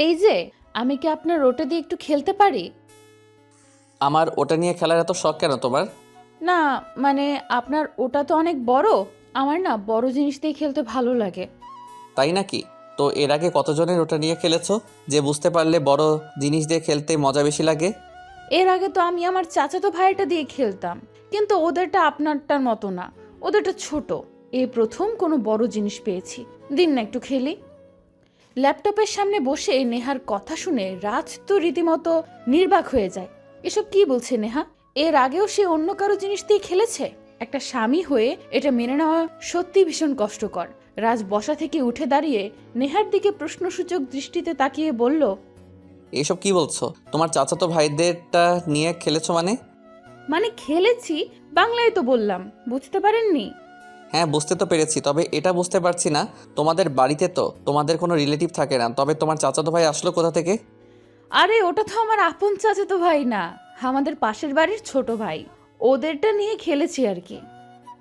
এই যে আমি কি আপনার ওটা দিয়ে একটু খেলতে পারি? আমার ওটা নিয়ে খেলার এত শখ কেন তোমার? না মানে আপনার ওটা তো অনেক বড়। আমার না বড় জিনিস দিয়ে খেলতে ভালো লাগে। তাই নাকি? তো এর আগে কতজনের ওটা নিয়ে খেলেছো? যে বুঝতে পারলে বড় জিনিস দিয়ে খেলতে মজা বেশি লাগে? এর আগে তো আমি আমার চাচাতো ভাইটা দিয়ে খেলতাম। কিন্তু ওদেরটা আপনারটার মতো না। ওদেরটা ছোট। এই প্রথম কোনো বড় জিনিস পেয়েছি। দিন না একটু খেলি। ল্যাপটপের সামনে বসে নেহার কথা শুনে রাজ তো রীতিমতো নির্বাক হয়ে যায়। এসব কি বলছে নেহা? এর আগেও সে অন্য কারও জিনিস দিয়ে খেলেছে? একটা স্বামী হয়ে এটা মেনে নেওয়া সত্যি ভীষণ কষ্টকর। রাজ বসা থেকে উঠে দাঁড়িয়ে নেহার দিকে প্রশ্নসূচক দৃষ্টিতে তাকিয়ে বলল এসব কি বলছো? তোমার চাচাতো ভাইদেরটা নিয়ে খেলেছো মানে? মানে খেলেছি বাংলায় তো বললাম বুঝতে পারেননি? হ্যাঁ বুঝতে তো পেরেছি। তবে এটা বুঝতে পারছি না তোমাদের বাড়িতে তো তোমাদের কোনো রিলেটিভ থাকে না। তবে তোমার চাচাতো ভাই আসলো কোথা থেকে? আরে ওটা তো আমার আপন চাচাতো ভাই না আমাদের পাশের বাড়ির ছোট ভাই। ওদেরটা নিয়ে খেলেছি আর কি।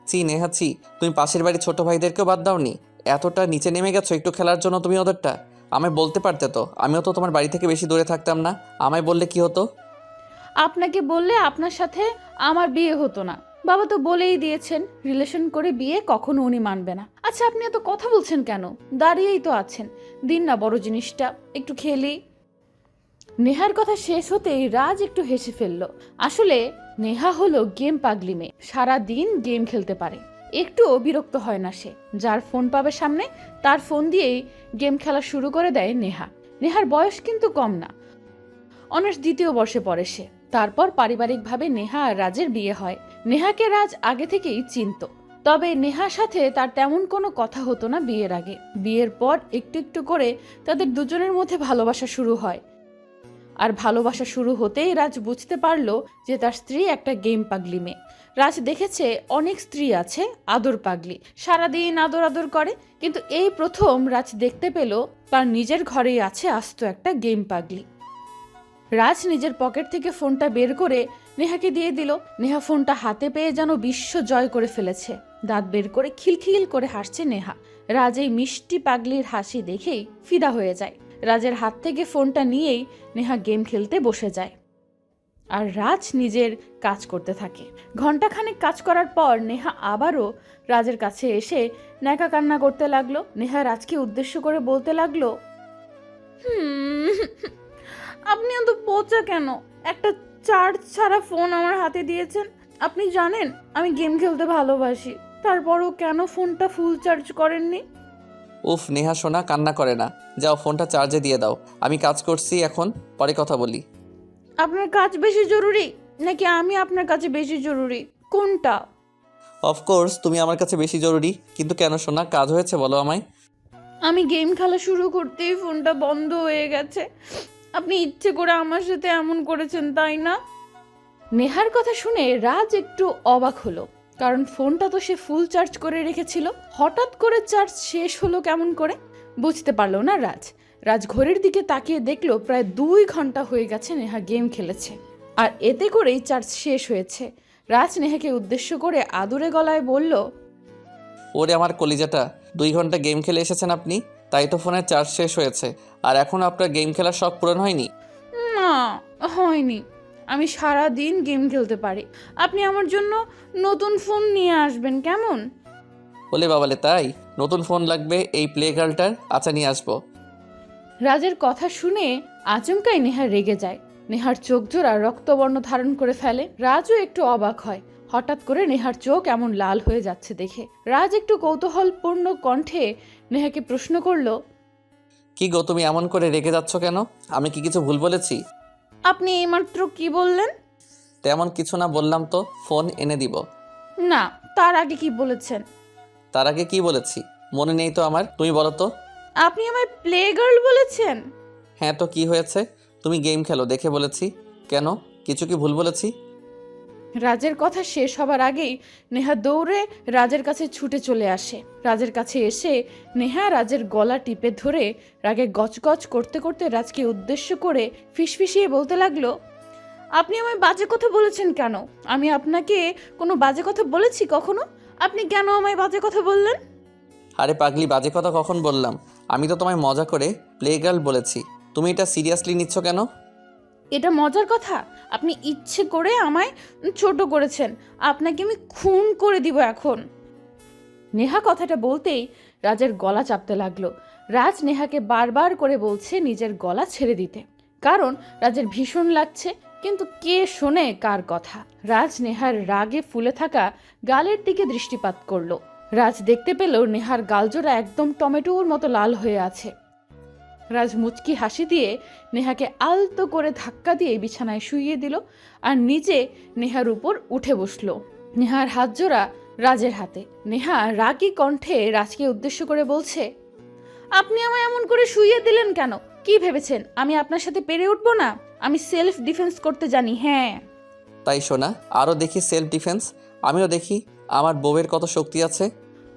চি নেহা চি তুমি পাশের বাড়ির ছোট ভাইদেরকেও বাদ দাওনি? এতটা নিচে নেমে গেছো একটু খেলার জন্য তুমি ওদেরটা? আমায় বলতে পারতে তো আমিও তো তোমার বাড়ি থেকে বেশি দূরে থাকতাম না। আমায় বললে কি হতো? আপনাকে বললে আপনার সাথে আমার বিয়ে হতো না। বাবা তো বলেই দিয়েছেন রিলেশন করে বিয়ে কখনো উনি মানবে না। আচ্ছা আপনি এত কথা বলছেন কেন? দাঁড়িয়েই তো আছেন। দিন না বড় জিনিসটা, একটু খেলি। নেহার কথা শেষ হতেই রাজ একটু হেসে ফেলল। আসলে, নেহা হলো গেম পাগলি মেয়ে। সারা দিন গেম খেলতে পারে। একটুও বিরক্ত হয় না সে। যার ফোন পাবে সামনে, তার ফোন দিয়েই গেম খেলা শুরু করে দেয় নেহা। নেহার বয়স কিন্তু কম না। অনার্স দ্বিতীয় বর্ষে পড়ে সে। তারপর পারিবারিকভাবে নেহা আর রাজের বিয়ে হয়। নেহাকে রাজ আগে থেকেই চিনত। তবে নেহার সাথে তার তেমন কোনো কথা হতো না বিয়ের আগে। বিয়ের পর একটু একটু করে তাদের দুজনের মধ্যে ভালোবাসা শুরু হয়। আর ভালোবাসা শুরু হতেই রাজ বুঝতে পারল যে তার স্ত্রী একটা গেম পাগলি মেয়ে। রাজ দেখেছে অনেক স্ত্রী আছে, আদর পাগলি। সারাদিন আদর আদর করে, কিন্তু এই প্রথম রাজ দেখতে পেল তার নিজের ঘরেই আছে আস্ত একটা গেম পাগলি। রাজ নিজের পকেট থেকে ফোনটা বের করে নেহাকে দিয়ে দিল। নেহা ফোনটা হাতে পেয়ে যেন বিশ্ব জয় করে ফেলেছে। দাঁত বের করে খিলখিল করে হাসছে নেহা। রাজ এই মিষ্টি পাগলির হাসি দেখেই ফিদা হয়ে যায়। রাজের হাত থেকে ফোনটা নিয়েই নেহা গেম খেলতে বসে যায়। আর রাজ নিজের কাজ করতে থাকে। ঘন্টাখানেক কাজ করার পর নেহা আবারও রাজের কাছে এসে ন্যাকা কান্না করতে লাগল। নেহা রাজকে উদ্দেশ্য করে বলতে লাগল, হুম আপনি এত বোচা কেন? একটা চার্জ ছাড়া ফোন আমার হাতে দিয়েছেন। আপনি জানেন আমি গেম খেলতে ভালোবাসি। তারপরও কেন ফোনটা ফুল চার্জ করেননি? উফ নেহা সোনা কান্না করে না। যাও ফোনটা চার্জে দিয়ে দাও। আমি কাজ করছি এখন পরে কথা বলি। আপনার কাজ বেশি জরুরি? নাকি আমি আপনার কাছে বেশি জরুরি? কোনটা? অফকোর্স তুমি আমার কাছে বেশি জরুরি। কিন্তু কেন সোনা কাজ হয়েছে বলো আমায়। আমি গেম খেলা শুরু করতেই ফোনটা বন্ধ হয়ে গেছে। আপনি ইচ্ছে করে আমার সাথে এমন করেছেন তাই না? নেহার কথা শুনে রাজ একটু অবাক হলো কারণ ফোনটা তো সে ফুল চার্জ করে রেখেছিল। হঠাৎ করে চার্জ শেষ হলো কেমন করে? বুঝতে পারল না রাজ। রাজ ঘড়ির দিকে তাকিয়ে দেখল প্রায় দুই ঘণ্টা হয়ে গেছে নেহা গেম খেলেছে আর এতে করেই চার্জ শেষ হয়েছে। রাজ নেহাকে উদ্দেশ্য করে আদুরে গলায় বলল ওরে আমার কলিজাটা দুই ঘণ্টা গেম খেলে এসেছেন আপনি? তাই তো ফোনের চার্জ শেষ হয়েছে। আর এখন আপনার গেম খেলার শখ পূরণ হয়নি? না হয়নি। আমি সারা দিন গেম খেলতে পারি। আপনি আমার জন্য নতুন ফোন নিয়ে আসবেন কেমন? বলে বাবালে তাই? নতুন ফোন লাগবে এই প্লে গার্লটার? আচ্ছা নিয়ে আসব। রাজের কথা শুনে আচমকাই নেহা রেগে যায়। নেহার চোখ জোড়া রক্তবর্ণ ধারণ করে ফেলে। রাজও একটু অবাক হয়। হঠাৎ করে নেহার চোখ এমন লাল হয়ে যাচ্ছে দেখে। রাজ একটু কৌতূহলপূর্ণ কণ্ঠে নেহাকে প্রশ্ন করল কি গো তুমি এমন করে রেগে যাচ্ছ কেন? আমি কি কিছু ভুল বলেছি? আপনি এইমাত্র কি বললেন? তেমন কিছু না বললাম তো ফোন এনে দিব। না তার আগে কি বলেছেন? তার আগে কি বলেছি? মনে নেই তো আমার তুমি বলো তো? আপনি আমায় প্লে গার্ল বলেছেন? হ্যাঁ তো কি হয়েছে? তুমি গেম খেলো দেখে বলেছি। কেন? কিছু কি ভুল বলেছি? রাজের কথা শেষ হবার আগেই নেহা দৌড়ে রাজের কাছে ছুটে চলে আসে। রাজের কাছে এসে নেহা রাজের গলা টিপে ধরে রাগে গজগজ করতে করতে রাজকে উদ্দেশ্য করে ফিসফিসিয়ে বলতে লাগল, আপনি আমায় বাজে কথা বলেছেন কেন? আমি আপনাকে কোনো বাজে কথা বলেছি কখনো? আপনি কেন আমায় বাজে কথা বললেন? আরে পাগলি, বাজে কথা কখন বললাম? আমি তো তোমায় মজা করে প্লে গার্ল বলেছি। তুমি এটা সিরিয়াসলি নিচ্ছ কেন? এটা মজার কথা? আপনি ইচ্ছে করে আমায় ছোট করেছেন। আপনাকে আমি খুন করে দিব এখন। নেহা কথাটা বলতেই রাজের গলা চাপতে লাগল। রাজ নেহাকে বারবার করে বলছে নিজের গলা ছেড়ে দিতে। কারণ রাজের ভীষণ লাগছে, কিন্তু কে শোনে কার কথা? রাজ নেহার রাগে ফুলে থাকা গালের দিকে দৃষ্টিপাত করল। রাজ দেখতে পেল নেহার গালজোড়া একদম টমেটোর মতো লাল হয়ে আছে। রাজ মুচকি হাসি দিয়ে নেহাকে আলতো করে ধাক্কা দিয়ে বিছানায় শুইয়ে দিল আর নিজে নেহার উপর উঠে বসল। নেহার হাত জোড়া রাজের হাতে। নেহা রাগী কণ্ঠে রাজকে উদ্দেশ্য করে বলছে আপনি আমায় এমন করে শুইয়ে দিলেন কেন? কি ভেবেছেন? আমি আপনার সাথে পেরে উঠবো না? আমি সেলফ ডিফেন্স করতে জানি হ্যাঁ। তাই শোনা আরও দেখি সেলফ ডিফেন্স। আমিও দেখি আমার বউয়ের কত শক্তি আছে।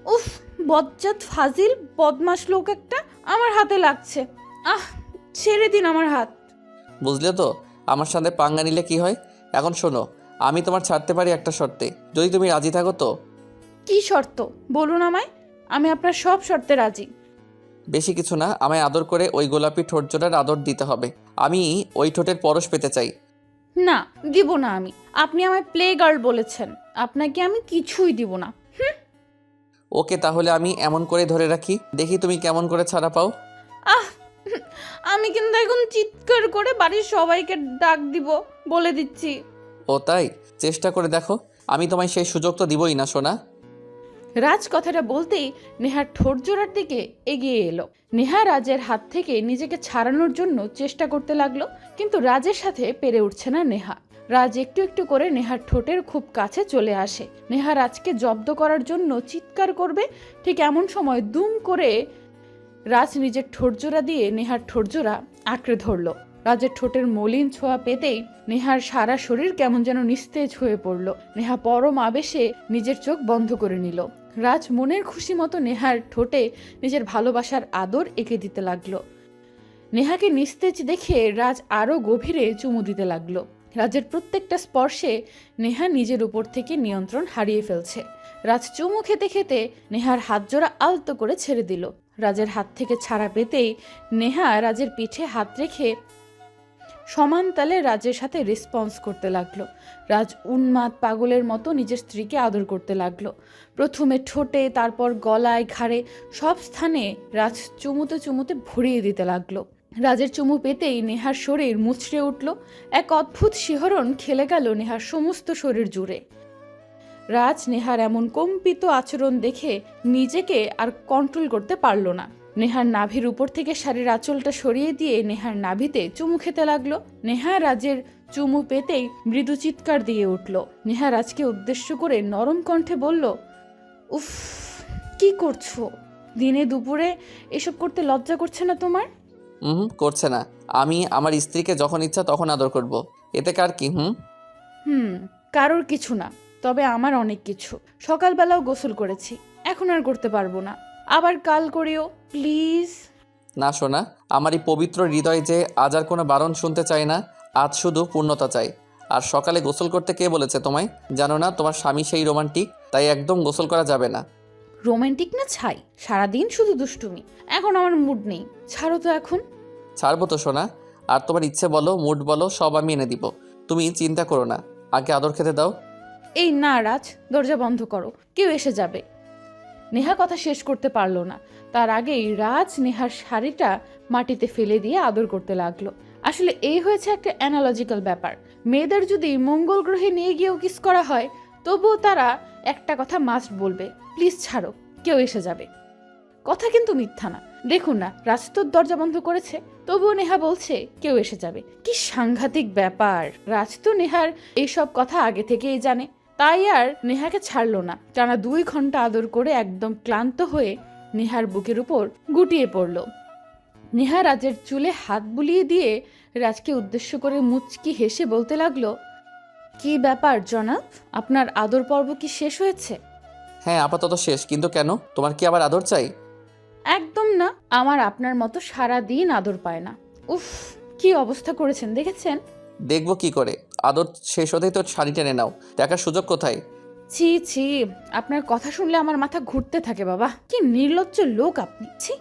উফ বজ্জাত ফাজিল বদমাস লোক একটা আমার হাতে লাগছে। আহ ছেড়ে দিন আমার হাত। বুঝলে তো আমার সাথে পাঙ্গা নিলে কি হয়? এখন শোনো আমি তোমার ছাড়তে পারি একটা শর্তে। যদি তুমি রাজি থাকো তো। কি শর্ত? বলুন আমায় আমি আপনার সব শর্তে রাজি। বেশি কিছু না আমায় আদর করে ওই গোলাপি ঠোঁট জোড়ার আদর দিতে হবে। আমি ওই ঠোঁটের পরশ পেতে চাই। না দিব না আমি। আপনি আমায় প্লে গার্ল বলেছেন। আপনাকে আমি কিছুই দিব না। ওকে তাহলে আমি এমন করে ধরে রাখি। দেখি তুমি কেমন করে ছাড়া পাও। আহ আমি কিন্তু এখন চিৎকার করে বাড়ির সবাইকে ডাক দিব বলে দিচ্ছি। ও তাই? চেষ্টা করে দেখো। আমি তোমায় সেই সুযোগ তো দিবই না সোনা। রাজ কথাটা বলতেই নেহার ঠোঁট জোড়ার দিকে এগিয়ে এলো। নেহা রাজের হাত থেকে নিজেকে ছাড়ানোর জন্য চেষ্টা করতে লাগল কিন্তু রাজের সাথে পেরে উঠছে না নেহা। রাজ একটু একটু করে নেহার ঠোঁটের খুব কাছে চলে আসে। নেহা রাজকে জব্দ করার জন্য চিৎকার করবে ঠিক এমন সময় দুম করে রাজ নিজের ঠোঁটজোড়া দিয়ে নেহার ঠোঁটজোড়া আঁকড়ে ধরলো। রাজের ঠোঁটের মলিন ছোঁয়া পেতেই নেহার সারা শরীর কেমন যেন নিস্তেজ হয়ে পড়ল। নেহা পরম আবেশে নিজের চোখ বন্ধ করে নিল। রাজ মনের খুশি মতো নেহার ঠোঁটে নিজের ভালোবাসার আদর এঁকে দিতে লাগল। নেহাকে নিস্তেজ দেখে রাজ আরও গভীরে চুমু দিতে লাগল। রাজের প্রত্যেকটা স্পর্শে নেহা নিজের উপর থেকে নিয়ন্ত্রণ হারিয়ে ফেলছে। রাজ চুমু খেতে খেতে নেহার হাত জোড়া আলতো করে ছেড়ে দিল। রাজের হাত থেকে ছাড়া পেতেই নেহা রাজের পিঠে হাত রেখে সমান তালে রাজের সাথে রেসপন্স করতে লাগল। রাজ উন্মাদ পাগলের মতো নিজের স্ত্রীকে আদর করতে লাগল। প্রথমে ঠোঁটে, তারপর গলায়, ঘাড়ে সব স্থানে রাজ চুমুতে চুমুতে ভরিয়ে দিতে লাগল। রাজের চুমু পেতেই নেহার শরীর মুচড়ে উঠল। এক অদ্ভুত শিহরণ খেলে গেল নেহার সমস্ত শরীর জুড়ে। রাজ নেহার এমন কম্পিত আচরণ দেখে নিজেকে আর কন্ট্রোল করতে পারল না। নেহার নাভির উপর থেকে শাড়ির আঁচলটা সরিয়ে দিয়ে নেহার নাভিতে চুমু খেতে লাগল। নেহা রাজের চুমু পেতেই মৃদু চিৎকার দিয়ে উঠল। নেহা রাজকে উদ্দেশ্য করে নরম কণ্ঠে বলল উফ কি করছ? দিনে দুপুরে এসব করতে লজ্জা করছে না তোমার? হুম করছে না। আমি আমার স্ত্রীকে যখন ইচ্ছা তখন আদর করব। এতে কার কি হুম? হুম কারোর কিছু না। তবে আমার অনেক কিছু। সকালবেলাও গোসল করেছি। এখন আর করতে পারব না। আবার কাল করিও প্লিজ। না শোনা আমার এই পবিত্র হৃদয় যে আজ আর কোনো বারণ শুনতে চায় না আজ শুধু পূর্ণতা চাই। আর সকালে গোসল করতে কে বলেছে তোমায়? জানো না তোমার স্বামী সেই রোমান্টিক তাই একদম গোসল করা যাবে না। রোমান্টিক না ছাই? সারাদিন শুধু দুষ্টুমি। এখন আমার মুড নেই। ছাড়ো তো এখন। ছাড়বো তো শোনা আর তোমার ইচ্ছে বলো মুড বলো সব আমি এনে দিব। তুমি চিন্তা করো না। আগে আদর খেতে দাও। এই না, রাজ, দরজা বন্ধ করো। কেউ এসে যাবে। নেহা কথা শেষ করতে পারল না। তার আগেই রাজ নেহার শাড়িটা মাটিতে ফেলে দিয়ে আদর করতে লাগল। আসলে এই হয়েছে একটা অ্যানালজিক্যাল ব্যাপার। মেয়েদের যদি মঙ্গল গ্রহে নিয়ে গিয়েও কিস করা হয়, তবুও তারা একটা কথা মাস্ট বলবে প্লিজ ছাড়ো, কেউ এসে যাবে। কথা কিন্তু মিথ্যা না। দেখুন না, রাজ তো দরজা বন্ধ করেছে, তবুও নেহা বলছে, কেউ এসে যাবে। কি সাংঘাতিক ব্যাপার। রাজ তো নেহার এইসব কথা আগে থেকেই জানে। তাই আর নেহাকে ছাড়লো না। টানা দুই ঘণ্টা আদর করে একদম ক্লান্ত হয়ে নেহার বুকের উপর গুটিয়ে পড়ল। নেহা রাজের চুলে হাত বুলিয়ে দিয়ে রাজকে উদ্দেশ্য করে মুচকি হেসে বলতে লাগল কি ব্যাপার জনাব? আপনার আদর পর্ব কি শেষ হয়েছে? হ্যাঁ আপাতত শেষ। কিন্তু কেন? তোমার কি আবার আদর চাই? একদম না। আমার আপনার মতো সারা দিন আদর পায় না। উফ কি অবস্থা করেছেন দেখেছেন? দেখব কি করে? আদর শেষ হতেই তো শাড়ি টেনে নাও। দেখার সুযোগ কোথায়? ছি ছি আপনার কথা শুনলে আমার মাথা ঘুরতে থাকে বাবা। কি নির্লজ্জ লোক আপনি। ছি।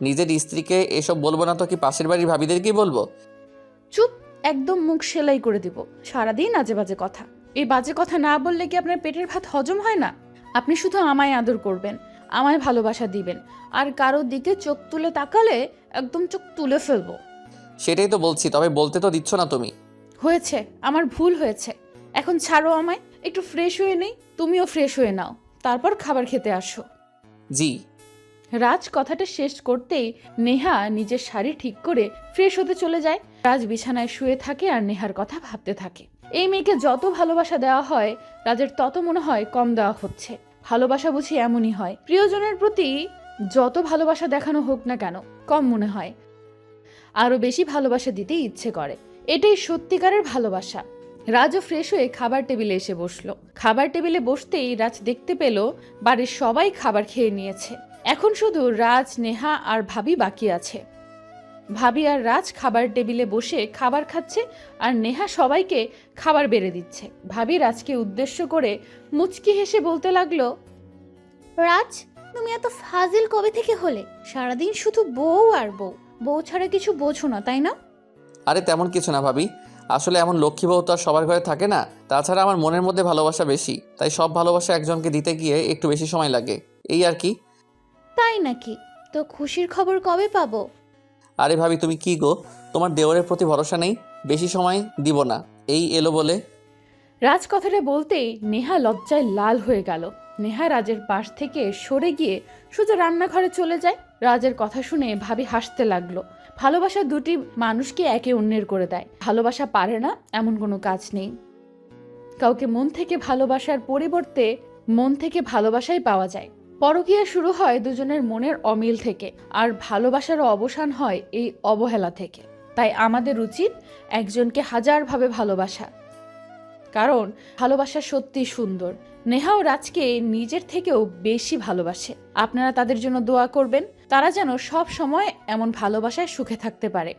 নিজের স্ত্রীকে এসব বলব না তো কি পাশের বাড়ির ভাবিদেরকেই বলব? চুপ একদম মুখ সেলাই করে দিব। সারাদিন আজে বাজে কথা। এই বাজে কথা না বললে কি আপনার পেটের ভাত হজম হয় না? আপনি শুধু আমায় আদর করবেন আমায় ভালোবাসা দিবেন। আর কারোর দিকে চোখ তুলে তাকালে একদম চোখ তুলে ফেলব। সেটাই তো বলছি তবে বলতে তো দিচ্ছ না তুমি। হয়েছে আমার ভুল হয়েছে। এখন ছাড়ো আমায় একটু ফ্রেশ হয়ে নেই তুমিও ফ্রেশ হয়ে নাও। তারপর খাবার খেতে আসো। জি। রাজ কথাটা শেষ করতেই নেহা নিজের শাড়ি ঠিক করে ফ্রেশ হতে চলে যায়। রাজ বিছানায় শুয়ে থাকে আর নেহার কথা ভাবতে থাকে। এই মেয়েকে যত ভালোবাসা দেওয়া হয় রাজের তত মনে হয় কম দেওয়া হচ্ছে। ভালোবাসা বুঝি এমনই হয়। প্রিয়জনের প্রতি যত ভালোবাসা দেখানো হোক না কেন কম মনে হয়। আরও বেশি ভালোবাসা দিতে ইচ্ছে করে। এটাই সত্যিকারের ভালোবাসা। রাজও ফ্রেশ হয়ে খাবার টেবিলে এসে বসল। খাবার টেবিলে বসতেই রাজ দেখতে পেল বাড়ির সবাই খাবার খেয়ে নিয়েছে। এখন শুধু রাজ, নেহা আর ভাবি বাকি আছে। ভাবি আর রাজ খাবার টেবিলে বসে খাবার খাচ্ছে আর নেহা সবাইকে খাবার বেড়ে দিচ্ছে। ভাবি রাজকে উদ্দেশ্য করে মুচকি হেসে বলতে লাগল, রাজ, তুমি এত ফাজিল কবে থেকে হলে? সারাদিন শুধু বউ আর বউ। বউ ছাড়া কিছু বোঝো না, তাই না? আরে তেমন কিছু না ভাবি। আসলে এমন লক্ষ্মী বউ তো আর সবার ঘরে থাকে না। তাছাড়া আমার মনের মধ্যে ভালোবাসা বেশি। তাই সব ভালোবাসা একজনকে দিতে গিয়ে একটু বেশি সময় লাগে। এই আর কি। তাই নাকি? তো খুশির খবর কবে পাবো? আরে ভাবি তুমি কি গো? তোমার দেওরের প্রতি ভরসা নেই। বেশি সময় দিব না। এই এলো বলে। রাজ কথাটা বলতেই নেহা লজ্জায় লাল হয়ে গেল। নেহা রাজের পাশ থেকে সরে গিয়ে সোজা রান্নাঘরে চলে যায়। রাজের কথা শুনে ভাবি হাসতে লাগল। ভালোবাসা দুটি মানুষকে একে অন্যের করে দেয়। ভালোবাসা পারে না, এমন কোনো কাজ নেই। কাউকে মন থেকে ভালোবাসার পরিবর্তে মন থেকে ভালোবাসাই পাওয়া যায়। পরকীয়া শুরু হয় দুজনের মনের অমিল থেকে, আর ভালোবাসার অবসান হয় এই অবহেলা থেকে। তাই আমাদের উচিত একজনকে হাজারভাবে ভালোবাসা। কারণ ভালোবাসা সত্যি সুন্দর। নেহাও রাজকে নিজের থেকেও বেশি ভালোবাসে। আপনারা তাদের জন্য দোয়া করবেন। তারা যেন সব সময় এমন ভালোবাসায় সুখে থাকতে পারে।